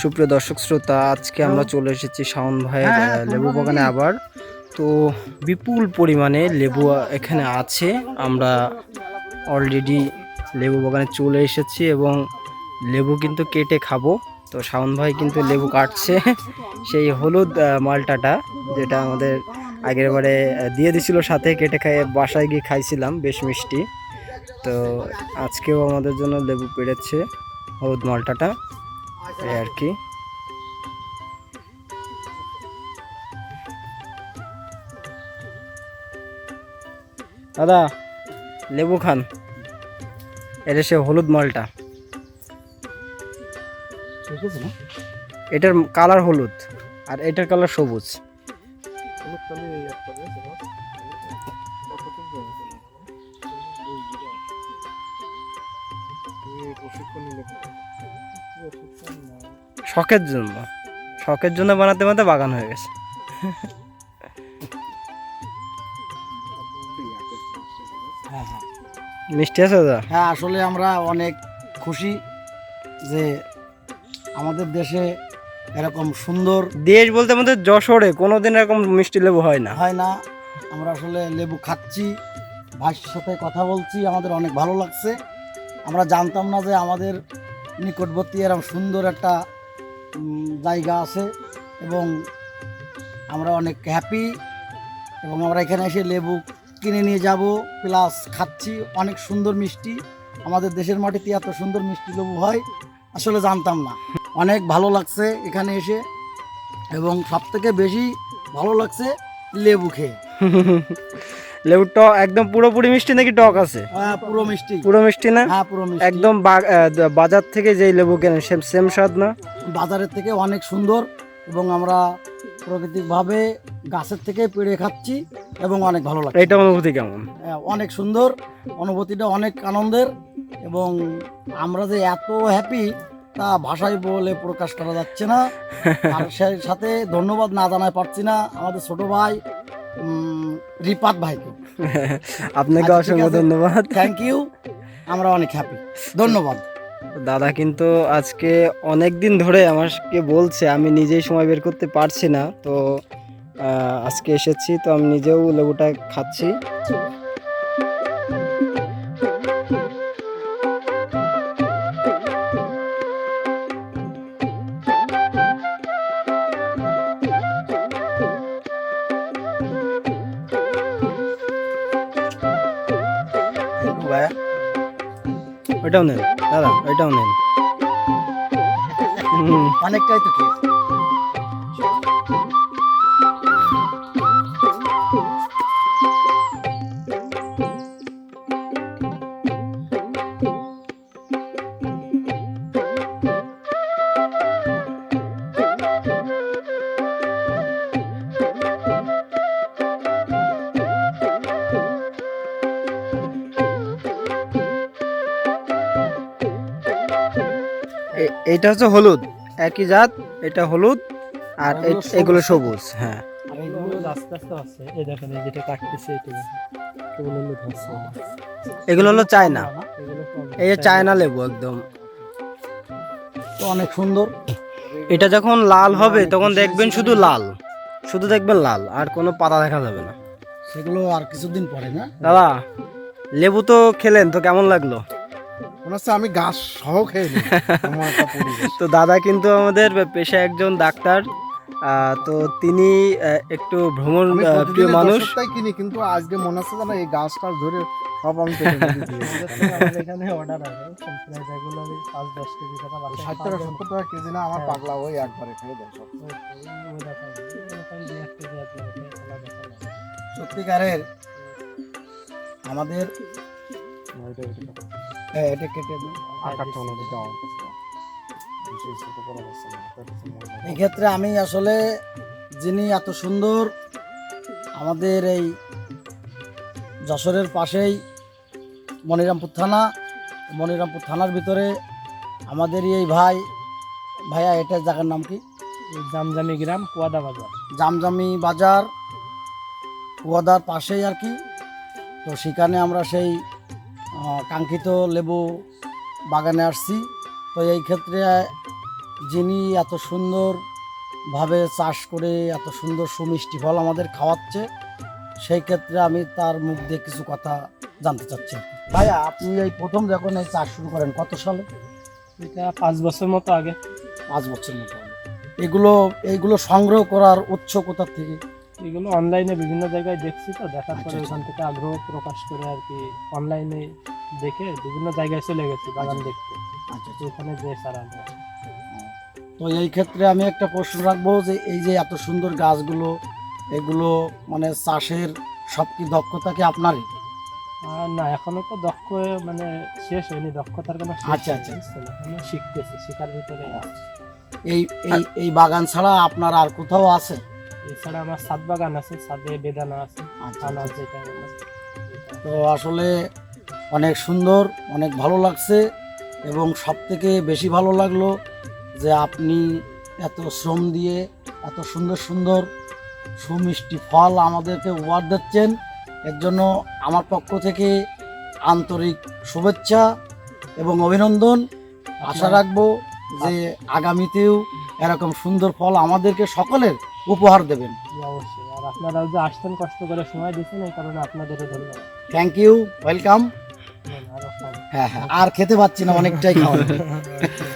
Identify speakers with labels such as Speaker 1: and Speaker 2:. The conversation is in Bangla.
Speaker 1: সুপ্রিয় দর্শক শ্রোতা আজকে আমরা চলে এসেছি শাওন ভাইয়ের
Speaker 2: হ্যাঁ,
Speaker 1: লেবু বাগানে আবার। তো বিপুল পরিমাণে লেবু এখানে আছে। আমরা অলরেডি লেবু বাগানে চলে এসেছি এবং লেবু কিন্তু কেটে খাব। তো শাওন ভাই কিন্তু লেবু কাটছে। সেই হলুদ মালটাটা যেটা আমাদের আগের বারে দিয়ে দিছিল সাথে কেটে খাইয়ে বাসায় গিয়ে খাইছিলাম, বেশ মিষ্টি। তো আজকেও আমাদের জন্য লেবু পেড়েছে হলুদ মালটাটা, এই আর কি। দাদা লেবু খান। এটা সে হলুদ মালটা। এটার কালার হলুদ আর এটার কালার সবুজ। শখের জন্য। শখের জন্য বানাতে বানাতে বাগান হয়ে গেছে। মিষ্টি আছে দাদা?
Speaker 2: হ্যাঁ আসলে আমরা অনেক খুশি যে আমাদের দেশে এরকম সুন্দর
Speaker 1: দেশ বলতে আমাদের যশোরে কোনোদিন এরকম মিষ্টি লেবু হয় না।
Speaker 2: হয় না। আমরা আসলে লেবু খাচ্ছি ভাইয়ের সাথে কথা বলছি আমাদের অনেক ভালো লাগছে। আমরা জানতাম না যে আমাদের নিকটবর্তী এরকম সুন্দর একটা জায়গা আছে এবং আমরা অনেক হ্যাপি এবং আমরা এখানে এসে লেবু কিনে নিয়ে যাব প্লাস খাচ্ছি অনেক সুন্দর মিষ্টি। আমাদের দেশের মাটিতে এত সুন্দর মিষ্টি লেবু হয়? আসলে জানতাম না। অনেক ভালো লাগছে এখানে এসে এবং সব থেকে বেশি ভালো লাগছে লেবু খেয়ে।
Speaker 1: লেবু টক একদম পুরোপুরি মিষ্টি নাকি টক আছে?
Speaker 2: হ্যাঁ, পুরো মিষ্টি।
Speaker 1: পুরো মিষ্টি না?
Speaker 2: হ্যাঁ পুরো মিষ্টি।
Speaker 1: একদম বাজার থেকে যেই লেবু কেনেন সেম সেম স্বাদ না?
Speaker 2: বাজারের থেকে অনেক সুন্দর এবং আমরা প্রাকৃতিকভাবে গাছের থেকে পেড়ে খাচ্ছি। এবং অনেক ভালো লাগে
Speaker 1: এটা অনুভূতি কেমন?
Speaker 2: হ্যাঁ, অনেক সুন্দর অনুভূতিটা অনেক আনন্দের এবং আমরা যে এত হ্যাপি তা ভাষায় বলে প্রকাশ করা যাচ্ছে না। আর সেই সাথে ধন্যবাদ না জানায় পারছি না আমাদের ছোট ভাই রিপাত ভাইকে।
Speaker 1: আপনাকে
Speaker 2: আচ্ছা,
Speaker 1: অসংখ্য ধন্যবাদ।
Speaker 2: থ্যাংক ইউ আমরা অনেক হ্যাপি ধন্যবাদ।
Speaker 1: দাদা কিন্তু আজকে অনেক দিন ধরে আমাকে বলছে আমি নিজেই সময় বের করতে পারছি না তো আজকে এসেছি, তো আমি নিজেও লেবুটা খাচ্ছি। ওইটাও নেন, দাদা, ওইটাও নেন।
Speaker 2: অনেকটাই তো খেয়েছি
Speaker 1: এ- এইটা হচ্ছে হলুদ। একই জাত এটা হলুদ আর
Speaker 2: এগুলো সবুজ।
Speaker 1: হ্যাঁ।
Speaker 3: এটা
Speaker 1: এগুলো হলো চায়না। এই যে চায়না লেবু একদম।
Speaker 2: অনেক সুন্দর।
Speaker 1: এটা যখন লাল হবে তখন দেখবেন শুধু লাল। শুধু দেখবেন লাল আর কোনো পাতা দেখা যাবে না।
Speaker 2: সেগুলো আর কিছুদিন পরে না?
Speaker 1: দাদা লেবু তো খেলেন তো কেমন লাগল?
Speaker 4: মনে হচ্ছে আমি গাছ সহ খেয়ে নিই।
Speaker 1: তো দাদা কিন্তু আমাদের পেশায় একজন ডাক্তার তো তিনি একটু ভ্রমণ প্রিয় মানুষ।
Speaker 4: সপ্তাহে কিনি কিন্তু আজকে মনে হচ্ছে যেন এই গাছটা ধরে সব আমি
Speaker 3: এখানে অর্ডার আছে যেগুলো আমি পাঁচ দশ কেজি টাকা
Speaker 4: ষাট টাকা সত্তর টাকা কেজি না আমার পাগলা ওই একবারে খেয়ে দেয় সব।
Speaker 2: সত্যিকারের আমাদের। হ্যাঁ, এটা কেটে দিন।
Speaker 4: আকারটা।
Speaker 2: এক্ষেত্রে আমি আসলে যিনি এত সুন্দর আমাদের এই যশোরের পাশেই মনিরামপুর থানা মনিরামপুর থানার ভিতরে আমাদেরই এই ভাই ভাইয়া এটা জায়গার নাম কি
Speaker 3: জামজামি গ্রাম কুয়াদা বাজার
Speaker 2: জামজামি বাজার কুয়াদার পাশেই আর কি তো সেখানে আমরা সেই কাঙ্ক্ষিত লেবু বাগানে আসছি। তো এই ক্ষেত্রে যিনি এত সুন্দরভাবে চাষ করে এত সুন্দর সুমিষ্টি ফল আমাদের খাওয়াচ্ছে সেই ক্ষেত্রে আমি তার মুখ দিয়ে কিছু কথা জানতে চাচ্ছি। ভাইয়া আপনি এই প্রথম যখন এই চাষ শুরু করেন কত সালে?
Speaker 3: এটা পাঁচ বছর মতো আগে।
Speaker 2: পাঁচ বছর মতো আগে। এগুলো এইগুলো সংগ্রহ করার উৎস কোথার থেকে?
Speaker 3: এগুলো অনলাইনে বিভিন্ন জায়গায় দেখছি তো দেখার
Speaker 2: আচ্ছা,
Speaker 3: পরে
Speaker 2: আচ্ছা।
Speaker 3: ওখান থেকে আগ্রহ প্রকাশ করে আর কি অনলাইনে দেখে বিভিন্ন জায়গায় চলে গেছি বাগান দেখতে।
Speaker 2: আচ্ছা
Speaker 3: তো ওখানে যে সারা
Speaker 2: তো এই ক্ষেত্রে আমি একটা প্রশ্ন রাখব যে এই যে এত সুন্দর গাছগুলো এগুলো মানে চাষের সব কি দক্ষতা কি আপনারই?
Speaker 3: না এখনও তো দক্ষ মানে শেষ হয়নি দক্ষতার কোনো
Speaker 2: আচ্ছা, আচ্ছা।
Speaker 3: এখনও শিখতেছি শেখার ভিতরে
Speaker 2: এই এই এই বাগান ছাড়া আপনার আর কোথাও আছে?
Speaker 3: এছাড়া আমার সাত বাগান আছে সাদে বেদানা আছে
Speaker 2: আচ্ছা,
Speaker 3: যেটা বলে, এটা।
Speaker 2: তো আসলে অনেক সুন্দর অনেক ভালো লাগছে এবং সব থেকে বেশি ভালো লাগল যে আপনি এত শ্রম দিয়ে এত সুন্দর সুন্দর সুমিষ্টি ফল আমাদেরকে উপহার দিচ্ছেন। এর জন্য আমার পক্ষ থেকে আন্তরিক শুভেচ্ছা এবং অভিনন্দন। আশা রাখব যে আগামীতেও এরকম সুন্দর ফল আমাদেরকে সকলের উপহার দেবেন।
Speaker 3: অবশ্যই। আর আপনারাও যে আসতেন কষ্ট করে সময় দিচ্ছেন এই কারণে আপনাদেরও ধন্যবাদ।
Speaker 2: থ্যাংক ইউ ওয়েলকাম হ্যাঁ হ্যাঁ আর খেতে পাচ্ছি না অনেকটাই খাওয়া।